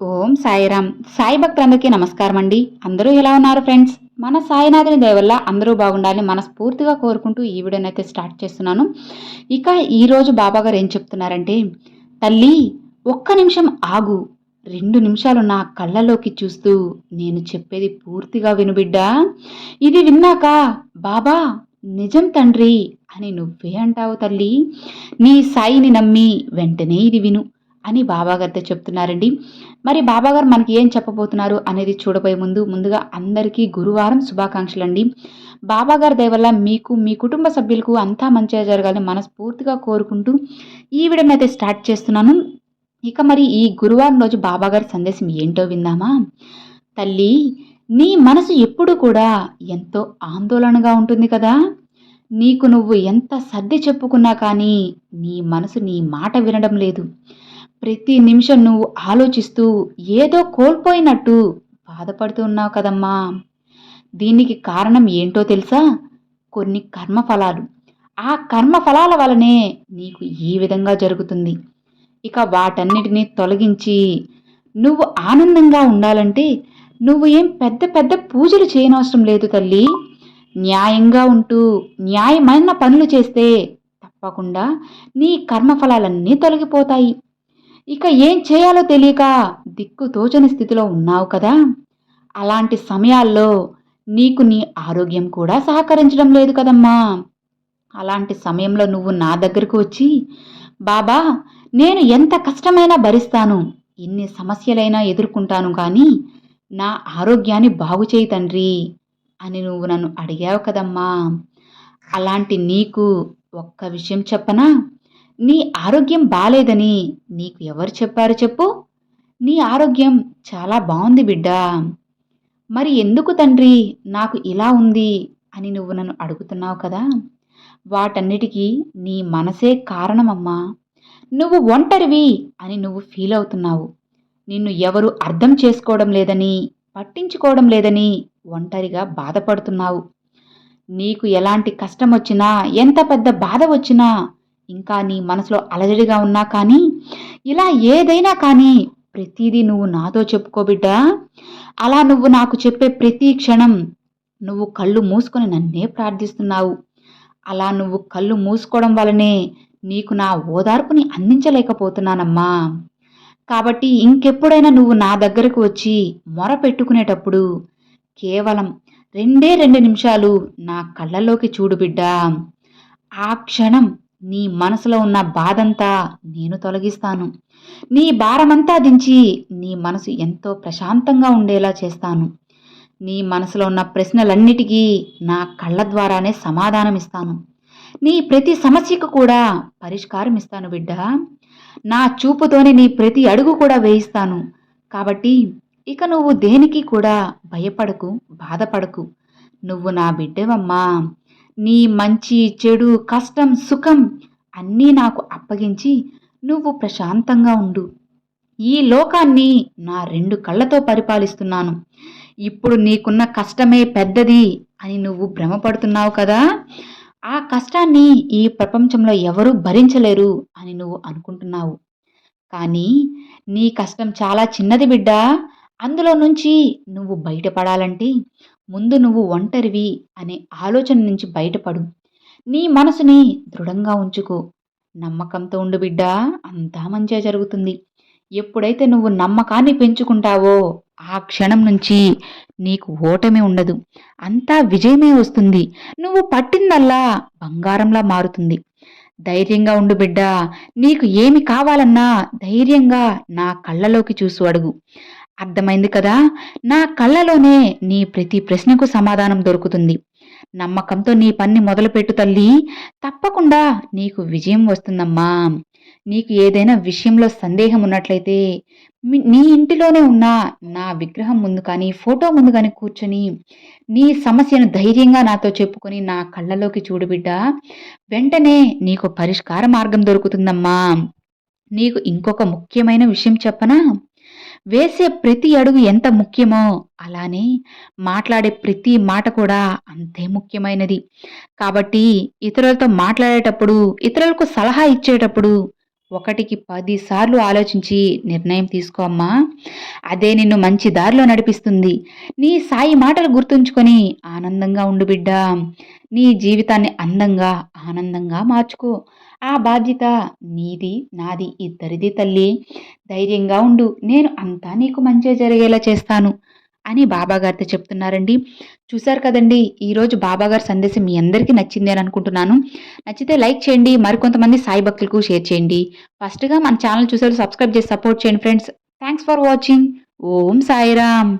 ఓం సాయిరామ్. సాయి భక్తులందరికీ నమస్కారం అండి. అందరూ ఎలా ఉన్నారు ఫ్రెండ్స్? మన సాయినాథుని దయవల్ల అందరూ బాగుండాలని మనస్ఫూర్తిగా కోరుకుంటూ ఈ వీడియోని అయితే స్టార్ట్ చేస్తున్నాను. ఇక ఈరోజు బాబా గారు ఏం చెప్తున్నారంటే తల్లి ఒక్క నిమిషం ఆగు. రెండు నిమిషాలు నా కళ్ళలోకి చూస్తూ నేను చెప్పేది పూర్తిగా వినుబిడ్డా ఇది విన్నాక బాబా నిజం తండ్రి అని నువ్వే అంటావు తల్లి. నీ సాయిని నమ్మి వెంటనే ఇది విను అని బాబాగారితో చెప్తున్నారండి. మరి బాబాగారు మనకి ఏం చెప్పబోతున్నారు అనేది చూడబోయే ముందు ముందుగా అందరికీ గురువారం శుభాకాంక్షలు అండి బాబాగారి దయవల్ల మీకు మీ కుటుంబ సభ్యులకు అంతా మంచిగా జరగాలని మనస్ఫూర్తిగా కోరుకుంటూ ఈ వీడియోని అయితే స్టార్ట్ చేస్తున్నాను. ఇక మరి ఈ గురువారం రోజు బాబాగారి సందేశం ఏంటో విందామా? తల్లి నీ మనసు ఎప్పుడు కూడా ఎంతో ఆందోళనగా ఉంటుంది కదా? నీకు నువ్వు ఎంత సర్ది చెప్పుకున్నా కానీ నీ మనసు నీ మాట వినడం లేదు. ప్రతి నిమిషం నువ్వు ఆలోచిస్తూ ఏదో కోల్పోయినట్టు బాధపడుతున్నావు కదమ్మా. దీనికి కారణం ఏంటో తెలుసా? కొన్ని కర్మఫలాలు. ఆ కర్మఫలాల వలనే నీకు ఈ విధంగా జరుగుతుంది. ఇక వాటన్నిటినీ తొలగించి నువ్వు ఆనందంగా ఉండాలంటే నువ్వు ఏం పెద్ద పెద్ద పూజలు చేయనవసరం లేదు తల్లి. న్యాయంగా ఉంటూ న్యాయమైన పనులు చేస్తే తప్పకుండా నీ కర్మఫలాలన్నీ తొలగిపోతాయి. ఇక ఏం చేయాలో తెలియక దిక్కు తోచని స్థితిలో ఉన్నావు కదా. అలాంటి సమయాల్లో నీకు నీ ఆరోగ్యం కూడా సహకరించడం లేదు కదమ్మా. అలాంటి సమయంలో నువ్వు నా దగ్గరకు వచ్చి బాబా నేను ఎంత కష్టమైనా భరిస్తాను ఎన్ని సమస్యలైనా ఎదుర్కొంటాను కానీ నా ఆరోగ్యాన్ని బాగు చేయి తండ్రి అని నువ్వు నన్ను అడిగావు కదమ్మా. అలాంటి నీకు ఒక్క విషయం చెప్పనా? నీ ఆరోగ్యం బాలేదని నీకు ఎవరు చెప్పారు చెప్పు? నీ ఆరోగ్యం చాలా బాగుంది బిడ్డా. మరి ఎందుకు తండ్రి నాకు ఇలా ఉంది అని నువ్వు నన్ను అడుగుతున్నావు కదా? వాటన్నిటికీ నీ మనసే కారణమమ్మా. నువ్వు ఒంటరివి అని నువ్వు ఫీల్ అవుతున్నావు. నిన్ను ఎవరు అర్థం చేసుకోవడం లేదని పట్టించుకోవడం లేదని ఒంటరిగా బాధపడుతున్నావు. నీకు ఎలాంటి కష్టం వచ్చినా ఎంత పెద్ద బాధ వచ్చినా ఇంకా నీ మనసులో అలజడిగా ఉన్నా కానీ ఇలా ఏదైనా కానీ ప్రతిదీ నువ్వు నాతో చెప్పుకో బిడ్డా. అలా నువ్వు నాకు చెప్పే ప్రతి క్షణం నువ్వు కళ్ళు మూసుకొని నన్నే ప్రార్థిస్తున్నావు. అలా నువ్వు కళ్ళు మూసుకోవడం వలనే నీకు నా ఓదార్పుని అందించలేకపోతున్నానమ్మా. కాబట్టి ఇంకెప్పుడైనా నువ్వు నా దగ్గరకు వచ్చి మొర పెట్టుకునేటప్పుడు కేవలం రెండే రెండు నిమిషాలు నా కళ్ళలోకి చూడు బిడ్డా. ఆ క్షణం నీ మనసులో ఉన్న బాధంతా నేను తొలగిస్తాను. నీ భారమంతా దించి నీ మనసు ఎంతో ప్రశాంతంగా ఉండేలా చేస్తాను. నీ మనసులో ఉన్న ప్రశ్నలన్నిటికీ నా కళ్ళ ద్వారానే సమాధానం ఇస్తాను నీ ప్రతి సమస్యకు కూడా పరిష్కారం ఇస్తాను బిడ్డ. నా చూపుతోనే నీ ప్రతి అడుగు కూడా వేయిస్తాను. కాబట్టి ఇక నువ్వు దేనికి కూడా భయపడకు బాధపడకు. నువ్వు నా బిడ్డవమ్మా. నీ మంచి చెడు కష్టం సుఖం అన్నీ నాకు అప్పగించి నువ్వు ప్రశాంతంగా ఉండు. ఈ లోకాన్ని నా రెండు కళ్ళతో పరిపాలిస్తున్నాను. ఇప్పుడు నీకున్న కష్టమే పెద్దది అని నువ్వు భ్రమపడుతున్నావు కదా? ఆ కష్టాన్ని ఈ ప్రపంచంలో ఎవరూ భరించలేరు అని నువ్వు అనుకుంటున్నావు. కానీ నీ కష్టం చాలా చిన్నది బిడ్డ. అందులో నుంచి నువ్వు బయటపడాలంటే ముందు నువ్వు ఒంటరివి అనే ఆలోచన నుంచి బయటపడు. నీ మనసుని దృఢంగా ఉంచుకో. నమ్మకంతో ఉండు బిడ్డా అంతా మంచిగా జరుగుతుంది. ఎప్పుడైతే నువ్వు నమ్మకాన్ని పెంచుకుంటావో ఆ క్షణం నుంచి నీకు ఓటమే ఉండదు. అంతా విజయమే వస్తుంది. నువ్వు పట్టిందల్లా బంగారంలా మారుతుంది. ధైర్యంగా ఉండు బిడ్డా నీకు ఏమి కావాలన్నా ధైర్యంగా నా కళ్ళలోకి చూసు అడుగు. అర్థమైంది కదా? నా కళ్ళలోనే నీ ప్రతి ప్రశ్నకు సమాధానం దొరుకుతుంది. నమ్మకంతో నీ పని మొదలుపెట్టు తల్లి. తప్పకుండా నీకు విజయం వస్తుందమ్మా. నీకు ఏదైనా విషయంలో సందేహం ఉన్నట్లయితే నీ ఇంటిలోనే ఉన్న నా విగ్రహం ముందు కానీ ఫోటో ముందు కానీ కూర్చొని నీ సమస్యను ధైర్యంగా నాతో చెప్పుకొని నా కళ్ళలోకి చూడు బిడ్డ. వెంటనే నీకు పరిష్కార మార్గం దొరుకుతుందమ్మా. నీకు ఇంకొక ముఖ్యమైన విషయం చెప్పనా? వేసే ప్రతి అడుగు ఎంత ముఖ్యమో అలానే మాట్లాడే ప్రతి మాట కూడా అంతే ముఖ్యమైనది. కాబట్టి ఇతరులతో మాట్లాడేటప్పుడు ఇతరులకు సలహా ఇచ్చేటప్పుడు ఒకటికి పదిసార్లు ఆలోచించి నిర్ణయం తీసుకో అమ్మా. అదే నిన్ను మంచి దారిలో నడిపిస్తుంది. నీ సాయి మాటలు గుర్తుంచుకొని ఆనందంగా ఉండు బిడ్డా. నీ జీవితాన్ని అందంగా ఆనందంగా మార్చుకో. ఆ బాధ్యత నీది నాది ఇద్దరిది తల్లి. ధైర్యంగా ఉండు. నేను అంతా నీకు మంచి జరిగేలా చేస్తాను అని బాబాగారితో చెప్తున్నారండి. చూశారు కదండి ఈరోజు బాబాగారి సందేశం మీ అందరికీ నచ్చింది అని అనుకుంటున్నాను. నచ్చితే లైక్ చేయండి మరికొంతమంది సాయి భక్తులకు షేర్ చేయండి. ఫస్ట్గా మన ఛానల్ చూసారు సబ్స్క్రైబ్ చేసి సపోర్ట్ చేయండి friends. Thanks for watching. Om Sairam.